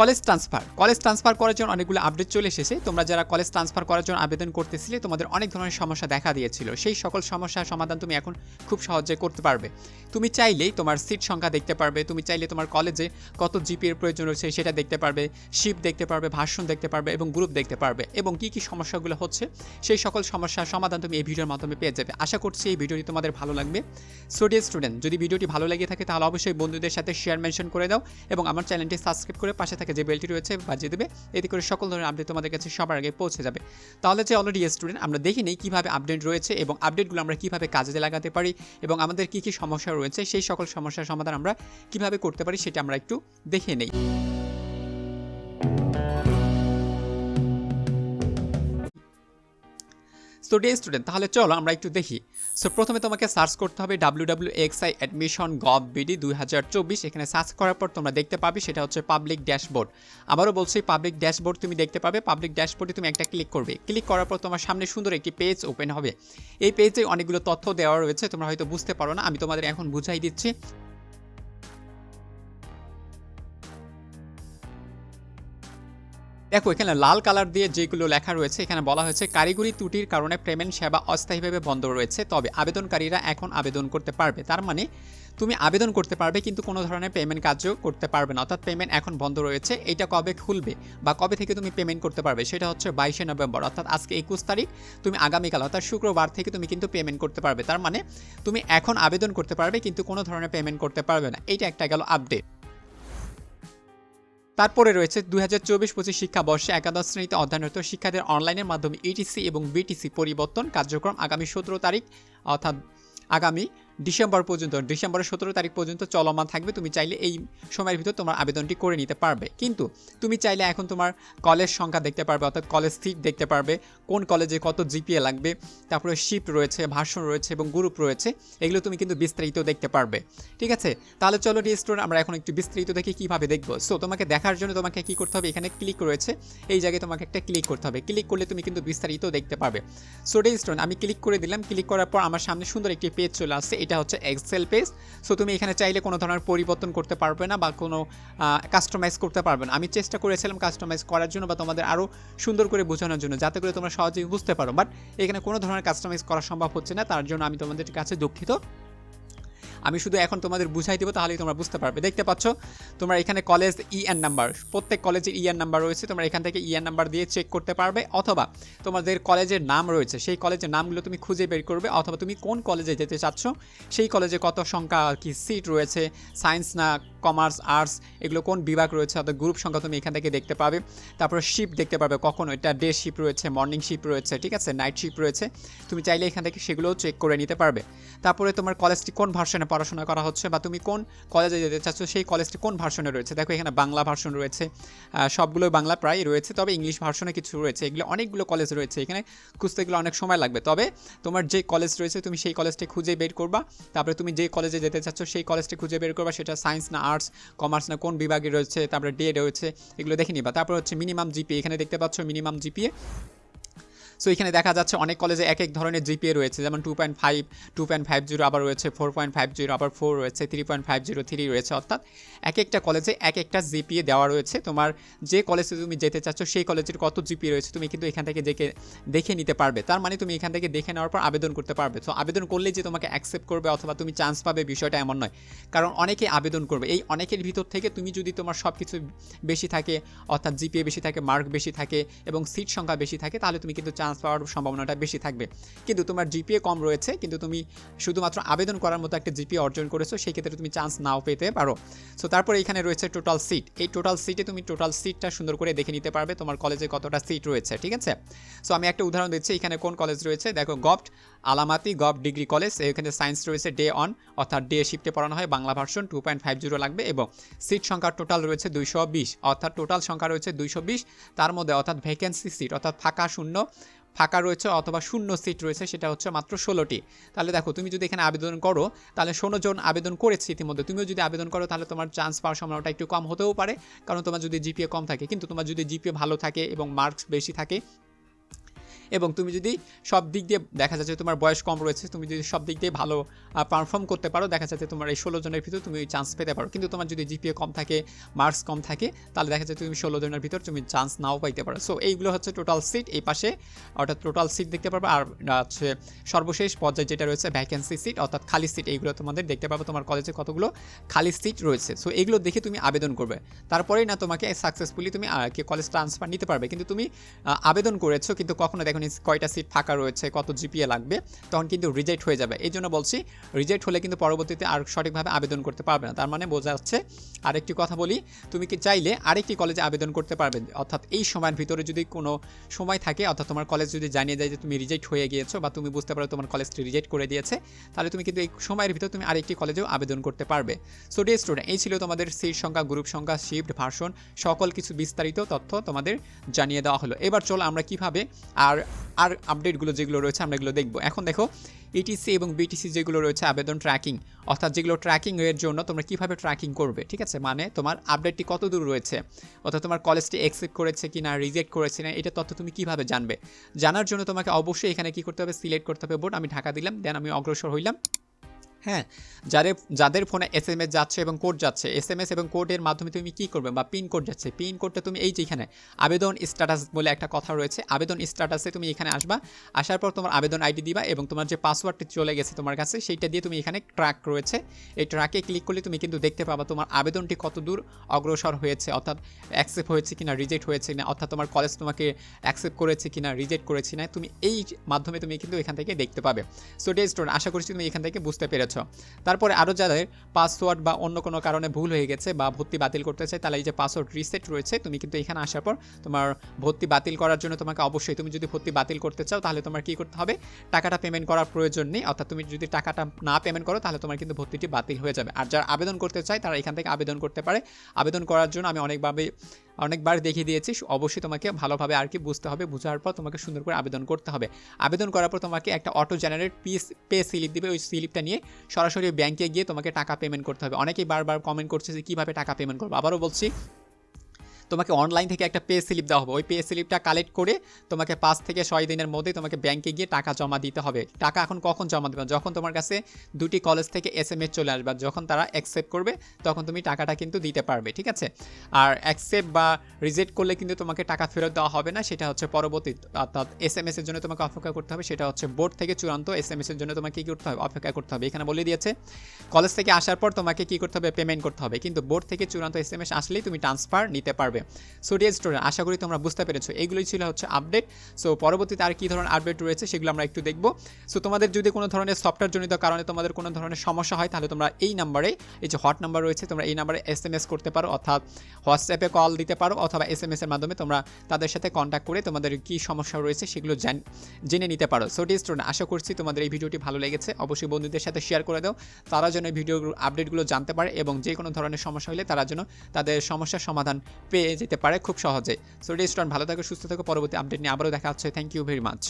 College transfer college transfer করার জন্য অনেকগুলো আপডেট চলে এসেছে। তোমরা যারা কলেজ ট্রান্সফার করার জন্য আবেদন করতেছিলে, তোমাদের অনেক ধরনের সমস্যা দেখা দিয়েছিল। সেই সকল সমস্যার সমাধান তুমি এখন খুব সহজে করতে পারবে। তুমি চাইলেই তোমার সিট সংখ্যা দেখতে পারবে। তুমি চাইলে তোমার কলেজে কত জিপিএর প্রয়োজন রয়েছে সেটা দেখতে পারবে। শিপ দেখতে পারবে, ভাষণ দেখতে পারবে এবং গ্রুপ দেখতে পারবে। এবং কি কি সমস্যাগুলো হচ্ছে, সেই সকল সমস্যার সমাধান তুমি এই ভিডিওর মাধ্যমে পেয়ে যাবে। আশা করছি এই ভিডিওটি তোমাদের ভালো লাগবে। স্টুডিও স্টুডেন্ট যদি ভিডিওটি ভালো লেগে থাকে তাহলে অবশ্যই বন্ধুদের সাথে শেয়ার মেনশন করে দাও এবং আমার চ্যানেলটি সাবস্ক্রাইব করে পাশে থাকে যে বেলটি রয়েছে বাজিয়ে দেবে, এতে করে সকল ধরনের আপডেট তোমাদের কাছে সবার আগে পৌঁছে যাবে। তাহলে যে অলরেডি স্টুডেন্ট আমরা দেখি নেই কীভাবে আপডেট রয়েছে এবং আপডেটগুলো আমরা কীভাবে কাজে লাগাতে পারি এবং আমাদের কী কী সমস্যা রয়েছে, সেই সকল সমস্যার সমাধান আমরা কীভাবে করতে পারি সেটা আমরা একটু দেখে নেই। সো ডে স্টুডেন্ট তাহলে চলো আমরা একটু দেখি। সো প্রথমে তোমাকে সার্চ করতে হবে W W X I admission gov BD দুই হাজার চব্বিশ। এখানে সার্চ করার পর তোমরা দেখতে পাবে, সেটা হচ্ছে পাবলিক ড্যাশবোর্ড আবারও বলছি পাবলিক ড্যাশবোর্ড তুমি দেখতে পাবে। পাবলিক ড্যাশবোর্ডে তুমি একটা ক্লিক করবে। ক্লিক করার পর তোমার সামনে সুন্দর একটি পেজ ওপেন হবে। এই পেজে অনেকগুলো তথ্য দেওয়া রয়েছে, তোমরা হয়তো বুঝতে পারো না, আমি তোমাদের এখন বুঝাই দিচ্ছি। দেখো, এখানে লাল কালার দিয়ে যেগুলো লেখা রয়েছে, এখানে বলা হয়েছে কারিগরি ত্রুটির কারণে পেমেন্ট সেবা অস্থায়ীভাবে বন্ধ রয়েছে। তবে আবেদনকারীরা এখন আবেদন করতে পারবে। তার মানে তুমি আবেদন করতে পারবে, কিন্তু কোনো ধরনের পেমেন্ট কাজও করতে পারবে না। অর্থাৎ পেমেন্ট এখন বন্ধ রয়েছে, এটা কবে খুলবে বা কবে থেকে তুমি পেমেন্ট করতে পারবে, সেটা হচ্ছে বাইশে নভেম্বর। অর্থাৎ আজকে একুশ তারিখ, তুমি আগামীকাল, অর্থাৎ শুক্রবার থেকে তুমি কিন্তু পেমেন্ট করতে পারবে। তার মানে তুমি এখন আবেদন করতে পারবে, কিন্তু কোনো ধরনের পেমেন্ট করতে পারবে না। এইটা একটা গেল আপডেট তারপরে রয়েছে দুই হাজার চব্বিশ পঁচিশ শিক্ষাবর্ষে একাদশ শ্রেণীতে অধ্যয়নরত শিক্ষাদের অনলাইনের মাধ্যমে ইটিসি এবং বিটিসি পরিবর্তন কার্যক্রম আগামী সতেরো তারিখ, অর্থাৎ আগামী ডিসেম্বর পর্যন্ত, ডিসেম্বরের সতেরো তারিখ পর্যন্ত চলমান থাকবে। তুমি চাইলে এই সময়ের ভিতর তোমার আবেদনটি করে নিতে পারবে। কিন্তু তুমি চাইলে এখন তোমার কলেজ সংখ্যা দেখতে পারবে, অর্থাৎ কলেজ সিট দেখতে পারবে, কোন কলেজে কত জিপিএ লাগবে, তারপরে শিফট রয়েছে ভাষণ রয়েছে এবং গ্রুপ রয়েছে, এগুলো তুমি কিন্তু বিস্তারিত দেখতে পারবে। ঠিক আছে? তাহলে চলো স্টুডেন্ট আমরা এখন একটু বিস্তারিত দেখি কীভাবে দেখব। সো তোমাকে দেখার জন্য তোমাকে কী করতে হবে? এখানে ক্লিক রয়েছে। এই জায়গায় তোমাকে একটা ক্লিক করতে হবে। ক্লিক করলে তুমি কিন্তু বিস্তারিত দেখতে পারবে। সো স্টুডেন্ট আমি ক্লিক করে দিলাম। ক্লিক করার পর আমার সামনে সুন্দর একটি পেজ চলে আসছে। এটা হচ্ছে এক্সেল পেজ সো তুমি এখানে চাইলে কোনো ধরনের পরিবর্তন করতে পারবে না বা কোনো কাস্টমাইজ করতে পারবে না। আমি চেষ্টা করেছিলাম কাস্টমাইজ করার জন্য বা তোমাদের আরও সুন্দর করে বোঝানোর জন্য, যাতে করে তোমরা সহজেই বুঝতে পারো। বাট এখানে কোনো ধরনের কাস্টমাইজ করা সম্ভব হচ্ছে না। তার জন্য আমি তোমাদের কাছে দুঃখিত। আমি শুধু এখন তোমাদের বুঝাই দেবো, তাহলেই তোমরা বুঝতে পারবে। দেখতে পাচ্ছ? তোমরা এখানে কলেজ ইএন নাম্বার প্রত্যেক কলেজের ইএন নাম্বার রয়েছে, তোমরা এখান থেকে ইএন নাম্বার দিয়ে চেক করতে পারবে, অথবা তোমাদের কলেজের নাম রয়েছে, সেই কলেজের নামগুলো তুমি খুঁজে বের করবে, অথবা তুমি কোন কলেজে যেতে চাচ্ছ, সেই কলেজে কত সংখ্যা কি সিট রয়েছে সায়েন্স না কমার্স আর্টস এগুলো কোন বিভাগ রয়েছে অর্থাৎ গ্রুপ সংখ্যা তুমি এখান থেকে দেখতে পাবে। তারপর শিপ দেখতে পাবে কখন এটা ডে শিপ রয়েছে মর্নিং শিপ রয়েছে, ঠিক আছে? নাইট শিপ রয়েছে। তুমি চাইলে এখান থেকে সেগুলোও চেক করে নিতে পারবে। তারপরে তোমার কলেজটি কোন ভার্সনে পড়াশোনা করা হচ্ছে বা তুমি কোন কলেজে যেতে চাচ্ছ, সেই কলেজটি কোন ভার্সনে রয়েছে? দেখো এখানে বাংলা ভার্সন রয়েছে সবগুলো বাংলা প্রায় রয়েছে, তবে ইংলিশ ভার্সনে কিছু রয়েছে। এগুলো অনেকগুলো কলেজ রয়েছে এখানে, খুঁজতে গেলে অনেক সময় লাগবে। তবে তোমার যে কলেজ রয়েছে, তুমি সেই কলেজটি খুঁজে বের করবা। তারপরে তুমি যে কলেজে যেতে চাচ্ছ, সেই কলেজটি খুঁজে বের করবা, সেটা সায়েন্স না আর্টস কমার্স না কোন বিভাগে রয়েছে, তারপরে ডে রয়েছে, এগুলো দেখে নিবা। তারপর হচ্ছে মিনিমাম জিপিএ এখানে দেখতে পাচ্ছ মিনিমাম জিপিএ সো এখানে দেখা যাচ্ছে অনেক কলেজে এক এক ধরনের জিপিএ রয়েছে, যেমন two point five two point five zero আবার রয়েছে ফোর পয়েন্ট ফাইভ জিরো আবার ফোর রয়েছে three point five zero three রয়েছে। অর্থাৎ এক একটা কলেজে এক একটা জিপিএ দেওয়া রয়েছে। তোমার যে কলেজে তুমি যেতে চাচ্ছ, সেই কলেজের কত জিপিএ রয়েছে, তুমি কিন্তু এখান থেকে দেখে দেখে নিতে পারবে। তার মানে তুমি এখান থেকে দেখে নেওয়ার পর আবেদন করতে পারবে। তো আবেদন করলেই যে তোমাকে অ্যাকসেপ্ট করবে অথবা তুমি চান্স পাবে, বিষয়টা এমন নয়। কারণ অনেকে আবেদন করবে। এই অনেকের ভিতর থেকে তুমি যদি তোমার সব কিছু বেশি থাকে, অর্থাৎ জিপিএ বেশি থাকে মার্ক বেশি থাকে এবং সিট সংখ্যা বেশি থাকে, তাহলে তুমি কিন্তু চান্স পাওয়ার সম্ভাবনা সম্ভাবনাটা বেশি থাকবে। কিন্তু তোমার জিপিএ কম রয়েছে, কিন্তু তুমি শুধুমাত্র আবেদন করার মতো একটা জিপিএ অর্জন করেছ সেই ক্ষেত্রে তুমি চান্স নাও পেতে পারো। সো তারপরে এখানে রয়েছে টোটাল সিট এই টোটাল সিটে তুমি টোটাল সিটটা সুন্দর করে দেখে নিতে পারবে, তোমার কলেজে কতটা সিট রয়েছে, ঠিক আছে? সো আমি একটা উদাহরণ দিচ্ছি, এখানে কোন কলেজ রয়েছে? দেখো গভট আলামাতি গভ ডিগ্রি কলেজ, এখানে সায়েন্স রয়েছে ডে অন অর্থাৎ ডে শিফটে পড়ানো হয়, Bangla version two point five zero লাগবে, এবং সিট সংখ্যা টোটাল রয়েছে দুইশো বিশ, অর্থাৎ টোটাল সংখ্যা রয়েছে দুইশো বিশ, তার মধ্যে অর্থাৎ ভ্যাকেন্সি সিট অর্থাৎ ফাঁকা শূন্য ফাঁকা রয়েছে অথবা শূন্য সিট রয়েছে, সেটা হচ্ছে মাত্র ষোলোটি। তাহলে দেখো, তুমি যদি এখানে আবেদন করো, তাহলে ষোলো জন আবেদন করেছে ইতিমধ্যে। তুমিও যদি আবেদন করো, তাহলে তোমার চান্স পাওয়ার সম্ভাবনাটা একটু কম হতেও পারে। কারণ তোমার যদি জিপিএ কম থাকে, কিন্তু তোমার যদি জিপিএ ভালো থাকে এবং মার্কস বেশি থাকে এবং তুমি যদি সব দিক দিয়ে দেখা যাচ্ছে তোমার বয়স কম রয়েছে, তুমি যদি সব দিক দিয়ে ভালো পারফর্ম করতে পারো, দেখা যাচ্ছে তোমার এই ষোলো জনের ভিতর তুমি চান্স পেতে পারো। কিন্তু তোমার যদি জিপিএ কম থাকে মার্কস কম থাকে, তাহলে দেখা যাচ্ছে তুমি ষোলো জনের ভিতর তুমি চান্স নাও পাইতে পারো। সো এইগুলো হচ্ছে টোটাল সিট এই পাশে অর্থাৎ টোটাল সিট দেখতে পারবে। আর হচ্ছে সর্বশেষ পর্যায়ে যেটা রয়েছে ভ্যাকেন্সি সিট অর্থাৎ খালি সিট এইগুলো তোমাদের দেখতে পাবো তোমার কলেজে কতগুলো খালি সিট রয়েছে। সো এগুলো দেখে তুমি আবেদন করবে। তারপরেই না তোমাকে সাকসেসফুলি তুমি কলেজ ট্রান্সফার নিতে পারবে। কিন্তু তুমি আবেদন করেছ, কিন্তু কখনো দেখো কয়টা সিট ফাঁকা রয়েছে, কত জিপিএ লাগবে, তখন কিন্তু রিজেক্ট হয়ে যাবে। এই জন্য বলছি রিজেক্ট হলে কিন্তু পরবর্তীতে আর সঠিকভাবে আবেদন করতে পারবে না। তার মানে বোঝা যাচ্ছে, আরেকটি কথা বলি, তুমি কি চাইলে আরেকটি কলেজে আবেদন করতে পারবে? অর্থাৎ এই সময়ের ভিতরে যদি কোনো সময় থাকে, অর্থাৎ তোমার কলেজ যদি জানিয়ে দেয় যে তুমি রিজেক্ট হয়ে গিয়েছো বা তুমি বুঝতে পারো তোমার কলেজটি রিজেক্ট করে দিয়েছে, তাহলে তুমি কিন্তু এই সময়ের ভিতর তুমি আরেকটি কলেজেও আবেদন করতে পারবে। সো ডে স্টুডেন্ট এই ছিল তোমাদের সিট সংখ্যা গ্রুপ সংখ্যা শিফট ভার্সন সকল কিছু বিস্তারিত তথ্য তোমাদের জানিয়ে দেওয়া হলো। এবার চলো আমরা কীভাবে আর আর আপডেটগুলো যেগুলো রয়েছে আমরা এগুলো দেখব। এখন দেখো ইটিসি এবং বিটিসি যেগুলো রয়েছে আবেদন ট্র্যাকিং অর্থাৎ যেগুলো ট্র্যাকিং এর জন্য তোমরা কীভাবে ট্র্যাকিং করবে, ঠিক আছে? মানে তোমার আপডেটটি কত দূর রয়েছে, অর্থাৎ তোমার কলেজটি অ্যাকসেপ্ট করেছে কি না রিজেক্ট করেছে না এটা তথ্য তুমি কীভাবে জানবে? জানার জন্য তোমাকে অবশ্যই এখানে কি করতে হবে সিলেক্ট করতে হবে বোর্ড। আমি ঢাকা দিলাম দেন আমি অগ্রসর হইলাম। হ্যাঁ যাদের যাদের ফোনে এস এম এস যাচ্ছে এবং কোড যাচ্ছে এস এম এস এবং কোডের মাধ্যমে তুমি কী করবে বা পিন কোড যাচ্ছে পিন কোডটা তুমি এই যে এখানে আবেদন স্ট্যাটাস বলে একটা কথা রয়েছে, আবেদন স্ট্যাটাসে তুমি এখানে আসবা, আসার পর তোমার আবেদন আইডি দিবা এবং তোমার যে পাসওয়ার্ডটি চলে গেছে তোমার কাছে, সেইটা দিয়ে তুমি এখানে ট্র্যাক রয়েছে। এই ট্র্যাকে ক্লিক করলে তুমি কিন্তু দেখতে পাবা তোমার আবেদনটি কত দূর অগ্রসর হয়েছে, অর্থাৎ অ্যাকসেপ্ট হয়েছে কিনা রিজেক্ট হয়েছে কিনা, অর্থাৎ তোমার কলেজ তোমাকে অ্যাকসেপ্ট করেছে কিনা রিজেক্ট করেছে না তুমি এই মাধ্যমে তুমি কিন্তু এখান থেকে দেখতে পাবে। সো ডে স্টোর আশা করছি তুমি এখান থেকে বুঝতে পেরেছ। তারপরে আরও যাদের পাসওয়ার্ড বা অন্য কোনো কারণে ভুল হয়ে গেছে বা ভর্তি বাতিল করতে চাই তাহলে এই যে পাসওয়ার্ড রিসেট রয়েছে, তুমি কিন্তু এখানে আসার পর তোমার ভর্তি বাতিল করার জন্য তোমাকে অবশ্যই তুমি যদি ভর্তি বাতিল করতে চাও, তাহলে তোমার কী করতে হবে? টাকাটা পেমেন্ট করার প্রয়োজন নেই, অর্থাৎ তুমি যদি টাকাটা না পেমেন্ট করো, তাহলে তোমার কিন্তু ভর্তিটি বাতিল হয়ে যাবে। আর যারা আবেদন করতে চায়, তারা এখান থেকে আবেদন করতে পারে। আবেদন করার জন্য আমি অনেকভাবে অনেকবার দেখিয়ে দিয়েছি। অবশ্যই তোমাকে ভালোভাবে আর কি বুঝতে হবে। বোঝার পর তোমাকে সুন্দর করে আবেদন করতে হবে। আবেদন করার পর তোমাকে একটা auto generate piece pay slip দিবে। ওই স্লিপটা নিয়ে সরাসরি ব্যাংকে গিয়ে তোমাকে টাকা পেমেন্ট করতে হবে। অনেকেই বারবার কমেন্ট করছে যে কীভাবে টাকা পেমেন্ট করব? আবারও বলছি তোমাকে অনলাইন থেকে একটা পে স্লিপ দেওয়া হবে। ওই পে স্লিপটা কালেক্ট করে তোমাকে পাঁচ থেকে ছয় দিনের মধ্যে তোমাকে ব্যাংকে গিয়ে টাকা জমা দিতে হবে। টাকা এখন কখন জমা দেবে? যখন তোমার কাছে দুটি কলেজ থেকে এস এম এস চলে আসবে যখন তারা অ্যাকসেপ্ট করবে, তখন তুমি টাকাটা কিন্তু দিতে পারবে, ঠিক আছে? আর অ্যাকসেপ্ট বা রিজেক্ট করলে কিন্তু তোমাকে টাকা ফেরত দেওয়া হবে না, সেটা হচ্ছে পরবর্তী, অর্থাৎ এস এম এসের জন্য তোমাকে অপেক্ষা করতে হবে, সেটা হচ্ছে বোর্ড থেকে চূড়ান্ত এস এম এসের জন্য তোমাকে কী করতে হবে? অপেক্ষা করতে হবে। এখানে বলে দিয়েছে কলেজ থেকে আসার পর তোমাকে কী করতে হবে? পেমেন্ট করতে হবে। কিন্তু বোর্ড থেকে চূড়ান্ত এস এম এস আসলেই তুমি ট্রান্সফার নিতে পারবে। সো ডিয়ার স্টুডেন্ট আশা করি তোমরা বুঝতে পেরেছ। এইগুলোই ছিল হচ্ছে আপডেট সো পরবর্তীতে আর কী ধরনের আপডেট রয়েছে সেগুলো আমরা একটু দেখব। সো তোমাদের যদি কোনো ধরনের সফটওয়্যার জনিত কারণে তোমাদের কোনো ধরনের সমস্যা হয়, তাহলে তোমরা এই নাম্বারে এই যে হট নাম্বার রয়েছে, তোমরা এই নাম্বারে এস এম এস করতে পারো, অর্থাৎ হোয়াটসঅ্যাপে কল দিতে পারো, অথবা এস এম এর মাধ্যমে তোমরা তাদের সাথে কন্ট্যাক্ট করে তোমাদের কী সমস্যা রয়েছে সেগুলো জেনে নিতে পারো। সো ডিয়ার স্টুডেন্ট আশা করছি তোমাদের এই ভিডিওটি ভালো লেগেছে। অবশ্যই বন্ধুদের সাথে শেয়ার করে দাও। তারা যেন এই ভিডিও আপডেটগুলো জানতে পারে এবং যে কোনো ধরনের সমস্যা হলে তারা যেন তাদের সমস্যার সমাধান পেয়ে যেতে পারে খুব সহজে সো স্টুডেন্ট ভালো থাকো, সুস্থ থাকো। পরবর্তী আপডেট নিয়ে আবারও দেখা হচ্ছে। Thank you very much